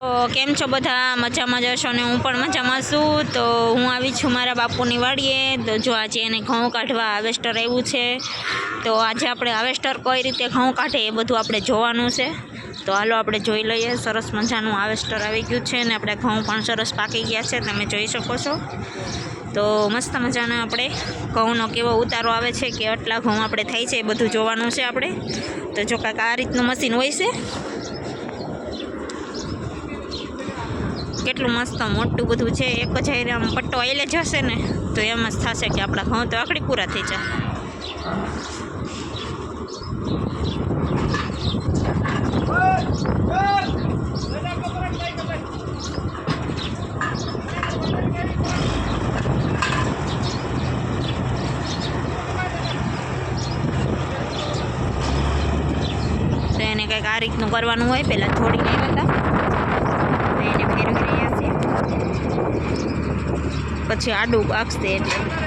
તો કેમ છો બધા? મજામાં જશો ને? હું પણ મજામાં છું. તો હું આવી છું મારા બાપુની વાડીએ. તો જો આજે એને ઘઉં કાઢવા હાવેસ્ટર આવ્યું છે. તો આજે આપણે હાવેસ્ટર કઈ રીતે ઘઉં કાઢે એ બધું આપણે જોવાનું છે. તો હાલો આપણે જોઈ લઈએ. સરસ મજાનું હાવેસ્ટર આવી ગયું છે ને આપણે ઘઉં પણ સરસ પાકી ગયા છે. તમે જોઈ શકો છો. તો મસ્ત મજાના આપણે ઘઉંનો કેવો ઉતારો આવે છે કે આટલા ઘઉં આપણે થાય છે એ બધું જોવાનું છે આપણે. તો જો કાંઈક આ રીતનું મશીન હોય છે. કેટલું મસ્ત મોટું બધું છે. એક જ આમ પટ્ટો આવેલે જશે ને, તો એમ જ થશે કે આપણા ઘઉં તો આકડી પૂરા થઈ જાય. તો એને કંઈક આ રીતનું કરવાનું હોય, પહેલાં થોડીને આવ્યા હતા તો એને ફેરવી રહ્યા છે પછી આડું પાકશે એટલે.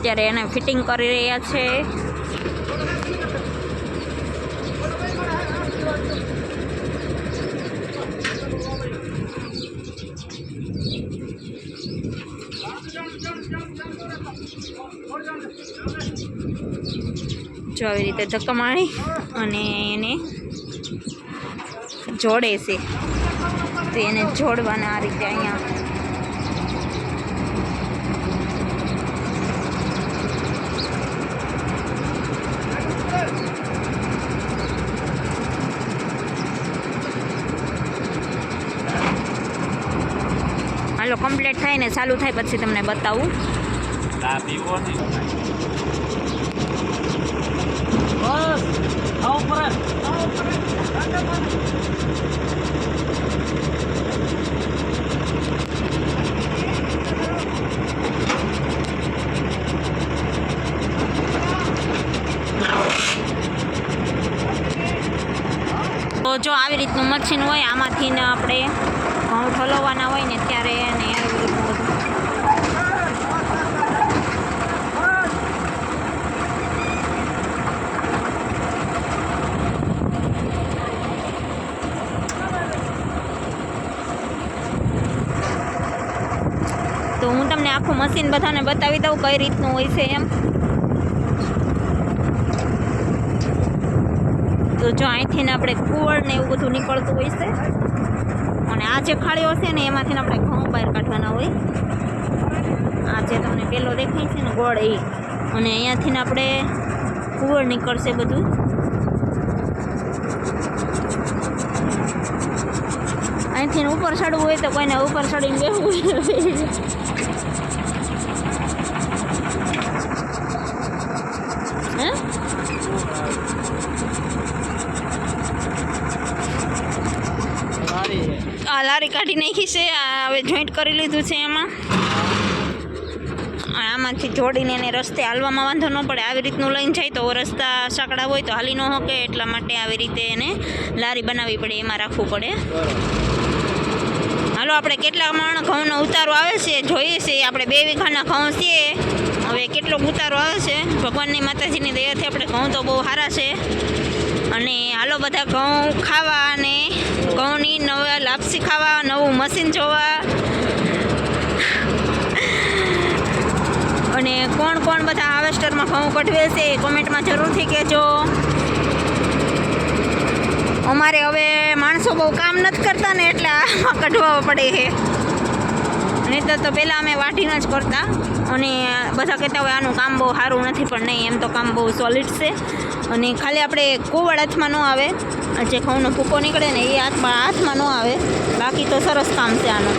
અત્યારે એને ફિટિંગ કરી રહ્યા છે. જો આવી રીતે ધક્કા મારી અને એને જોડે છે. તો એને જોડવાના આ રીતે અહીંયા હાલો કમ્પ્લીટ થાય ને ચાલુ થાય પછી તમને બતાવું. તો જો આવી રીતનું મશીન હોય, આમાંથી ને આપણે ઘઉં ઠલવવાના હોય ને ત્યારે એને આવી રીતનું બધું તો હું તમને આખું મશીન બધાને બતાવી દઉં કઈ રીતનું હોય છે એમ. તો જો અહીંથી ને આપણે કુવળ ને એવું બધું નીકળતું હોય છે. અને આ જે ખાડીઓ છે ને એમાંથી આપણે ઘઉં બહાર કાઢવાના હોય. આ જે તમને પેલો દેખાય છે ને ગોળ એ અને અહીંયાથી ને આપણે કુવળ નીકળશે બધું. અહીંથી ઉપર ચડવું હોય તો કોઈને ઉપર ચડીને બેસવું હે સારી આ લારી કાઢી નાખી છે. હવે જોઈન્ટ કરી લીધું છે એમાં. આમાંથી જોડીને એને રસ્તે હાલવામાં વાંધો ન પડે. આવી રીતનું લઈને જાય તો રસ્તા સાંકડા હોય તો હાલી ન શકે. એટલા માટે આવી રીતે એને લારી બનાવવી પડે. એમાં રાખવું પડે. હાલો, આપણે કેટલા માણ ઘઉંનો ઉતારો આવે છે? જોઈએ છે. આપણે બે વીઘાના ઘઉં છીએ હવે કેટલો ઉતારો આવે છે? ભગવાનની માતાજીની દયાથી આપણે ઘઉં તો બહુ સારા છે. અને હાલો બધા ઘઉં ખાવા અને ઘઉંની નવા લાપસી ખાવા, નવું મશીન જોવા. અને કોણ કોણ બધા હાવેસ્ટરમાં ઘઉં કઢવે છે એ કોમેન્ટમાં જરૂરથી કહેજો. અમારે હવે માણસો બહુ કામ નથી કરતા ને એટલે આમાં કઢવા પડે છે. નહીં તો પહેલાં અમે વાટીને જ કરતા. અને બધા કહેતા હોય આનું કામ બહુ સારું નથી પણ નહીં, એમ તો કામ બહુ સોલિડ છે. અને ખાલી આપણે કોવડ હાથમાં ન આવે. જે ઘઉંનો ભૂકો નીકળે ને એ હાથમાં હાથમાં ન આવે. બાકી તો સરસ કામ છે આનું.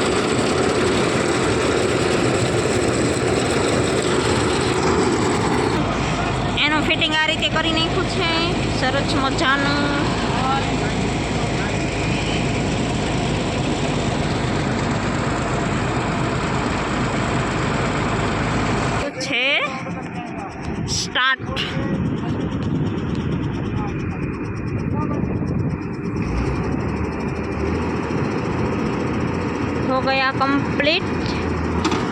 એનું ફિટિંગ આ રીતે કરી નાખ્યું છે. સરસ મજાનું. છે. ગયા કમ્પ્લીટ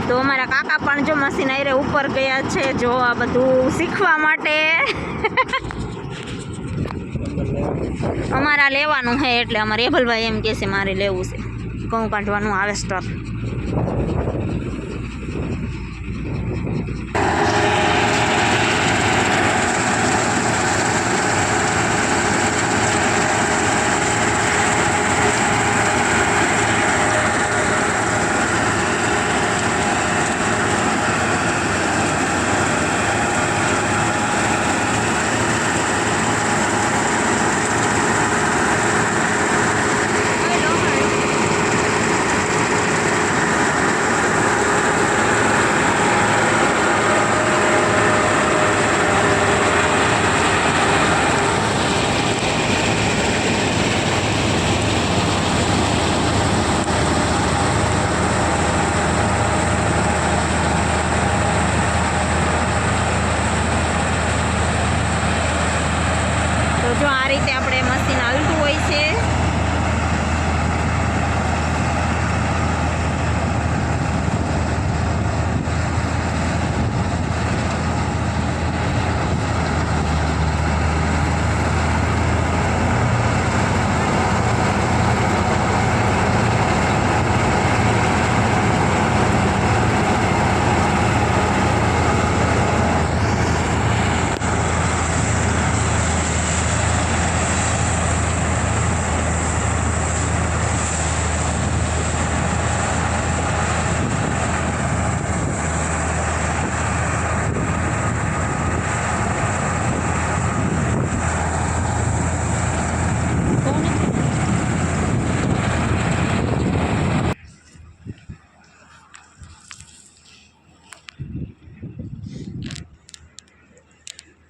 તો અમારા કાકા પણ જો મશીન આયરે ઉપર ગયા છે, જો આ બધું શીખવા માટે. અમારા લેવાનું છે એટલે અમારે એભલભાઈ એમ કહે મારે લેવું છે. ઘઉં કાઢવાનું આવે તો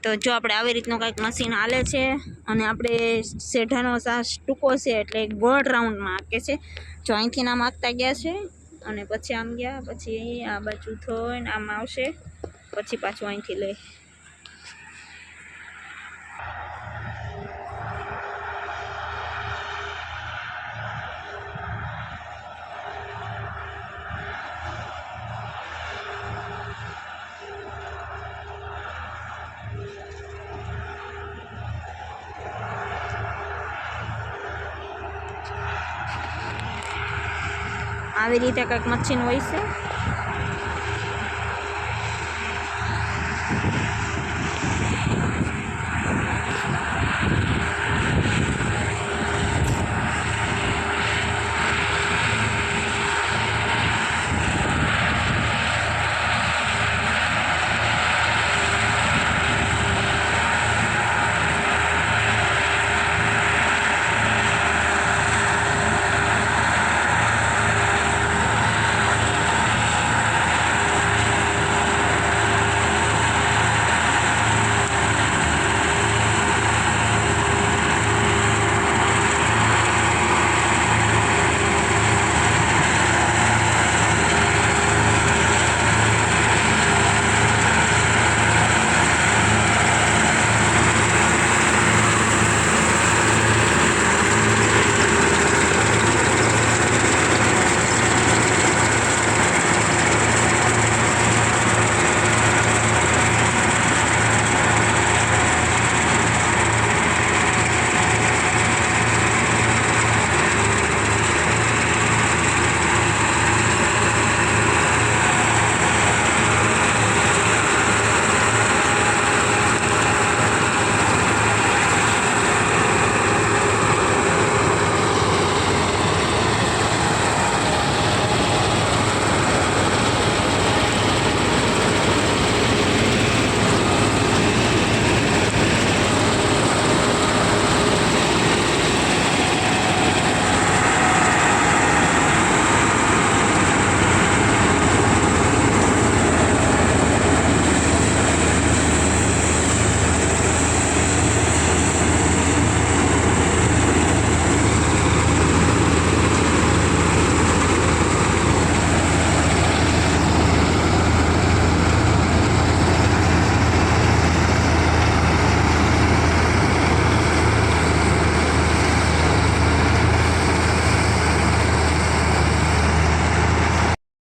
તો જો આપણે આવી રીતનું કાંઈક મશીન હાલે છે અને આપણે શેઢાનો સાસ ટૂંકો છે એટલે ગોળ રાઉન્ડમાં આંકે છે. જો અહીંથી આમ આંકતા ગયા છે અને પછી આમ ગયા, પછી આ બાજુ થોઈને આમ આવશે, પછી પાછું અહીંથી લઈ. આવી રીતે કંઈક મશીન હોય છે.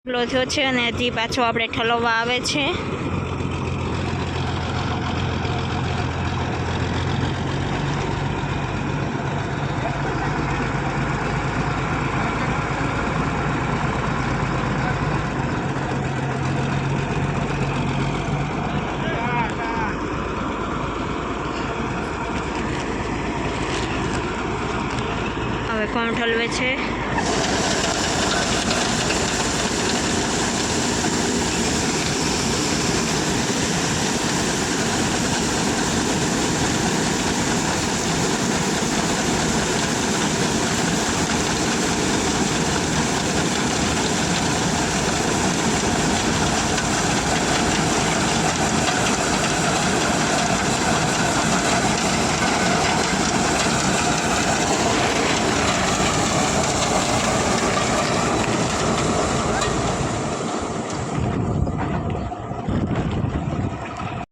લો છે અને હજી પાછો આપણે ઠલવવા આવે છે. હવે કોણ ઠલવે છે?